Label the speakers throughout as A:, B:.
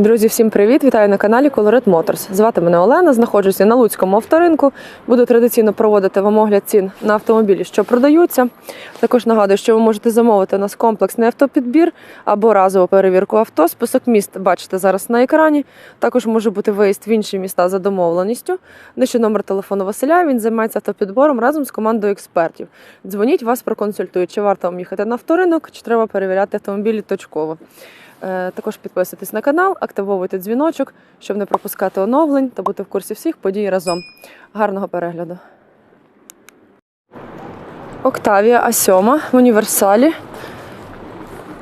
A: Друзі, всім привіт! Вітаю на каналі Colored Motors. Звати мене Олена, знаходжуся на Луцькому авторинку. Буду традиційно проводити вам огляд цін на автомобілі, що продаються. Також нагадую, що ви можете замовити у нас комплексний автопідбір або разову перевірку авто. Список міст бачите зараз на екрані. Також може бути виїзд в інші міста за домовленістю. Нижче номер телефону Василя. Він займається автопідбором разом з командою експертів. Дзвоніть, вас проконсультують, чи варто вам їхати на авторинок, чи треба перевіряти автомобілі точково. Е, Також підписуйтесь на канал, активовуйте дзвіночок, щоб не пропускати оновлень та бути в курсі всіх подій разом. Гарного перегляду. Октавія А7 в універсалі.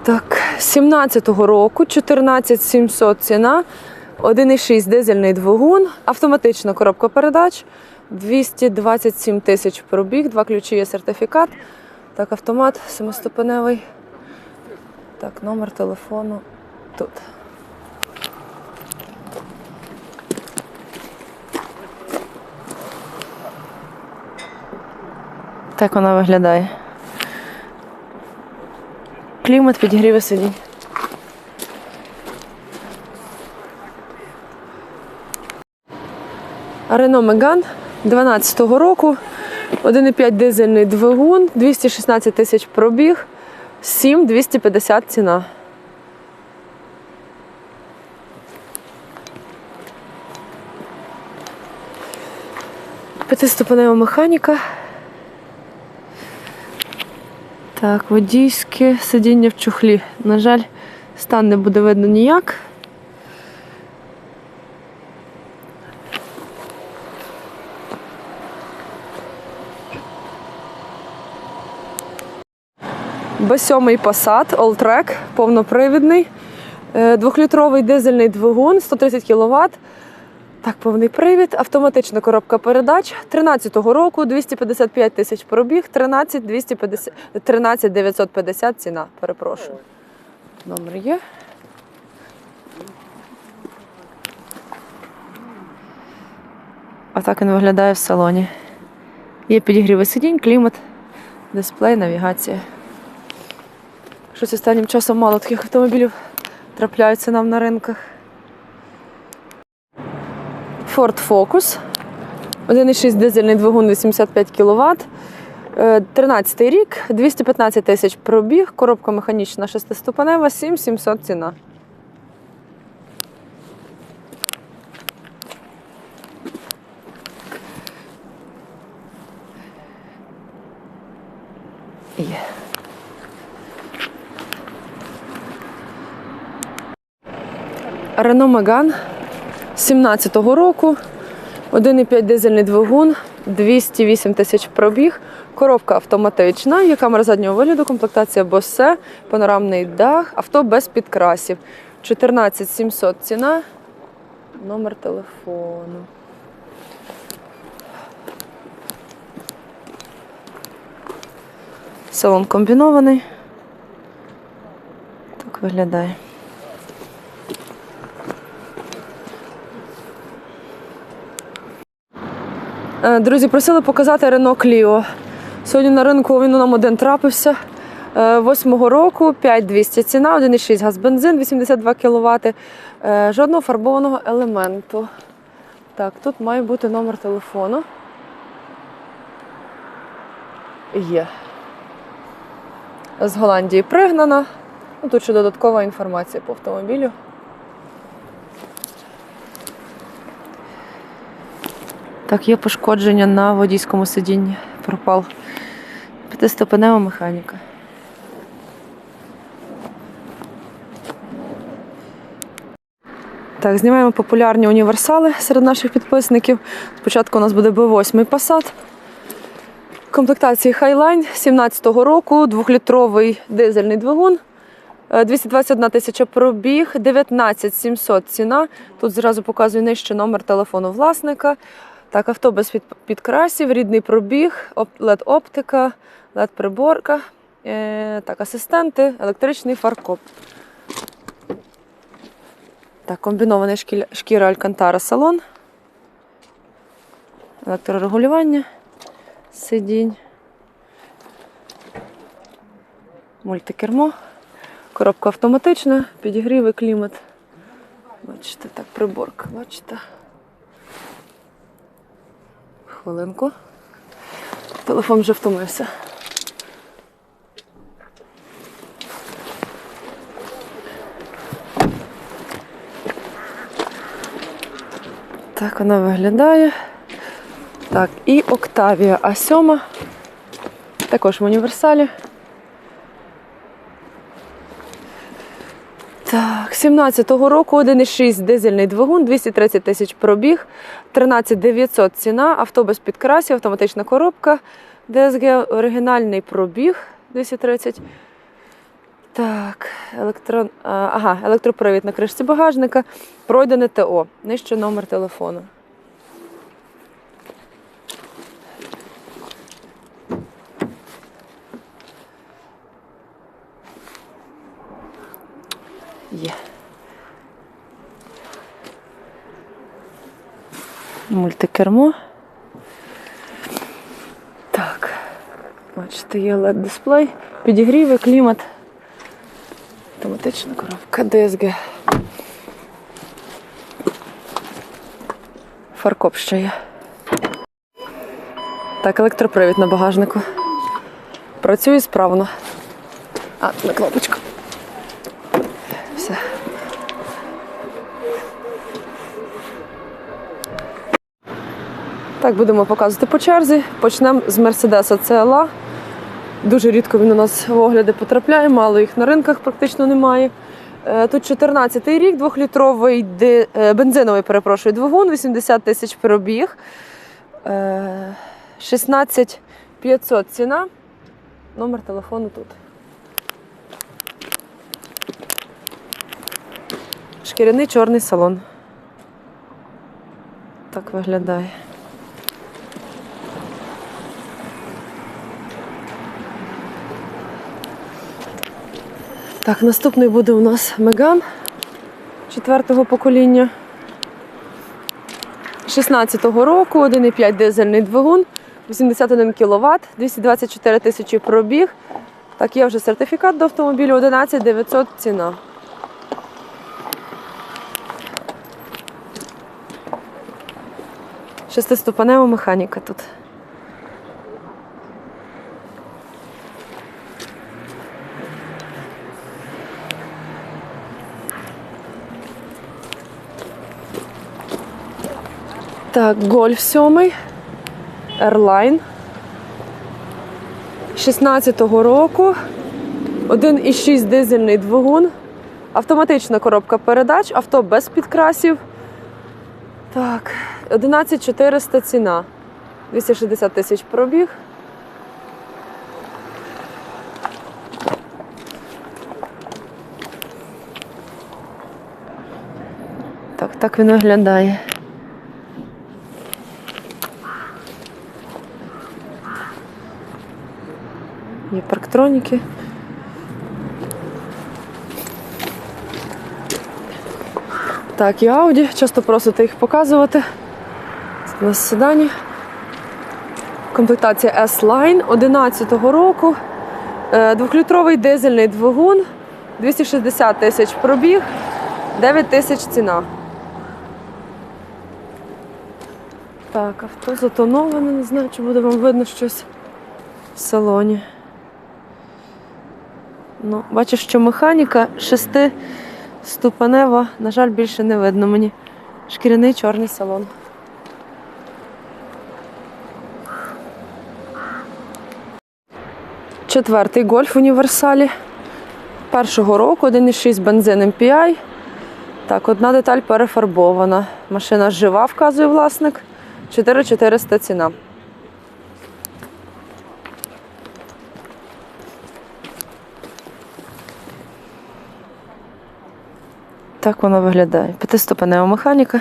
A: Так, 17-го року, 14700 ціна, 1,6 дизельний двигун, автоматична коробка передач, 227 тисяч пробіг, два ключі є сертифікат. Так, автомат семиступеневий. Так, номер телефону тут. Так вона виглядає. Клімат підігріве сидінь. Рено Меган 12-го року. 1,5 дизельний двигун, 216 тисяч пробіг, 7 250 ціна. П'ятиступенева механіка. Так, водійське сидіння в чухлі. На жаль, стан не буде видно ніяк. Б7 Passat Alltrack, повнопривідний, Е, двохлітровий дизельний двигун, 130 кВт. Так, повний привід, автоматична коробка передач 13-го року, 255 тисяч пробіг, 13 250, 13 950 ціна. Перепрошую. Номер є. Отак він виглядає в салоні. Є підігріви сидінь, клімат, дисплей, навігація. Щось останнім часом мало таких автомобілів трапляються нам на ринках. Ford Focus. 1,6 дизельний двигун 85 кВт. 13 рік, 215 тисяч пробіг, коробка механічна 6-ступенева, 7700 ціна. Є. Renault Megane 17-го року. 1,5 дизельний двигун, 208 тисяч пробіг, коробка автоматична, є камера заднього вигляду, комплектація Bose, панорамний дах, авто без підкрасів. 14 700 ціна, номер телефону. Салон комбінований. Так виглядає. Друзі, просили показати Renault Clio. Сьогодні на ринку він нам один трапився. Е, Восьмого року 5200 ціна, 1,6 газ бензин, 82 кВт. Жодного фарбованого елементу. Так, тут має бути номер телефону. Є. З Голландії пригнана. Ну, тут ще додаткова інформація по автомобілю. Так, є пошкодження на водійському сидінні. Пропав. П'ятиступенева механіка. Так, знімаємо популярні універсали серед наших підписників. Спочатку у нас буде B8 Passat. Комплектації Highline 17-го року, двохлітровий дизельний двигун. Е, 221 тисяча пробіг, 19 700 ціна. Тут зразу показую нижче номер телефону власника. Так, авто без під- підкрасів, рідний пробіг, led оптика, led приборка, е, так, асистенти, електричний фаркоп. Так, комбінований шкіля- шкіра Алькантара салон. Електрорегулювання сидінь. Мультикермо. Коробка автоматична, підігріви, клімат. Бачите, так, приборка, бачите. Хвилинку. Телефон вже втомився. Так вона виглядає. Так, і Октавія А7. Також в універсалі. Так, 17-го року 1,6 дизельний двигун, 230 тисяч пробіг, 13 900 ціна, авто без підкрасів, автоматична коробка, DSG, оригінальний пробіг 230. Так, електрон, ага, електропривід на кришці багажника, пройдене ТО, нижче номер телефону. Є. Мультикермо. Так. Бачите, є LED дисплей, підігріви, клімат. Автоматична коробка DSG. Фаркоп ще є. Так, електропривід на багажнику. Працює справно. А, на кнопочку. Так, будемо показувати по черзі. Почнемо з Мерседеса CLA. Дуже рідко він у нас в огляди потрапляє, мало їх на ринках практично немає. Е, Тут 14-й рік, двохлітровий ди- е, бензиновий, перепрошую, двигун, 80 тисяч пробіг. Е, 16 500 ціна. Номер телефону тут. Шкіряний чорний салон. Так виглядає. Так, наступний буде у нас Меган четвертого покоління. 16-го року, 1,5 дизельний двигун, 81 кВт, 224 тисячі пробіг. Так, є вже сертифікат до автомобілю 11 900 ціна. Шестиступенева механіка тут. Так, гольф 7. Airline. 16-го року. 1,6 дизельний двигун. Автоматична коробка передач, авто без підкрасів. Так, 11400 ціна. 260 тисяч пробіг. Так, так він виглядає. Є. Так, і Audi. Часто просите їх показувати. Це у нас седані. Комплектація S-Line 11-го року. Е, Двохлітровий дизельний двигун, 260 тисяч пробіг, 9 тисяч ціна. Так, авто затоноване, не знаю, чи буде вам видно щось в салоні. Ну, бачу, що механіка шестиступенева, на жаль, більше не видно мені. Шкіряний чорний салон. Четвертий гольф універсалі. Першого року 1,6 бензин MPI. Так, одна деталь перефарбована. Машина жива, вказує власник. 4400 ціна. Так воно виглядає. П'ятиступенева механіка.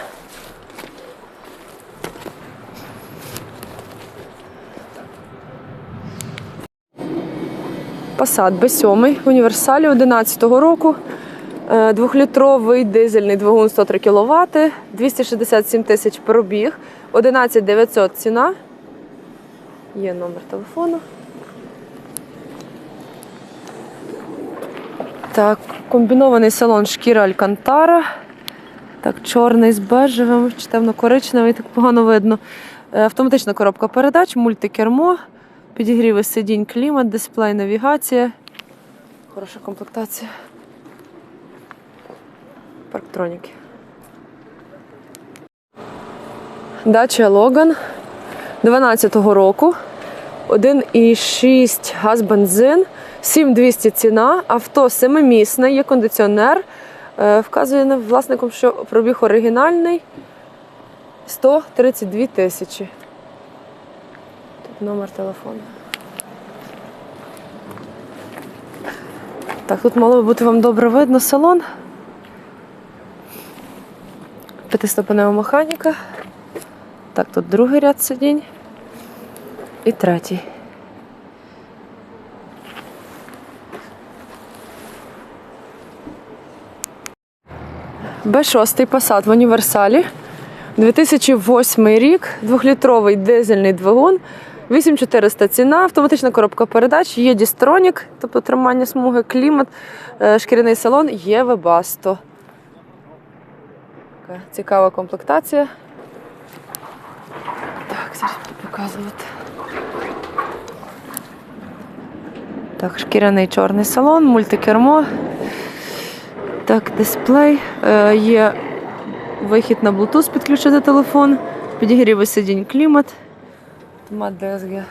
A: Passat B7 в універсалі 11-го року. Е, Двохлітровий дизельний двигун 103 кВт, 267 тисяч пробіг, 11 900 ціна. Є номер телефону. Так, комбінований салон шкіра Алькантара. Так, чорний з бежевим, чи темно-коричневий, так погано видно. Е, Автоматична коробка передач, мультикермо, підігріви сидінь, клімат, дисплей, навігація. Хороша комплектація. Парктроніки. Дача Логан 12-го року. 1,6 газ бензин, 7200 ціна, авто семимісне, є кондиціонер. Е, Вказує на- власником, що пробіг оригінальний 132 тисячі. Тут номер телефону. Так, тут мало би бути вам добре видно салон. П'ятиступенева механіка. Так, тут другий ряд сидінь. І третій. Б6 Passat в універсалі. 2008 рік, двохлітровий дизельний двигун, 8400 ціна, автоматична коробка передач, є дістронік, тобто тримання смуги, клімат, е, шкіряний салон, є Webasto. Така цікава комплектація. Так, зараз буду показувати. Так, шкіряний чорний салон, мультикермо. Так, дисплей. Е, є вихід на Bluetooth підключити телефон, підігріви сидінь клімат. Автомат DSG.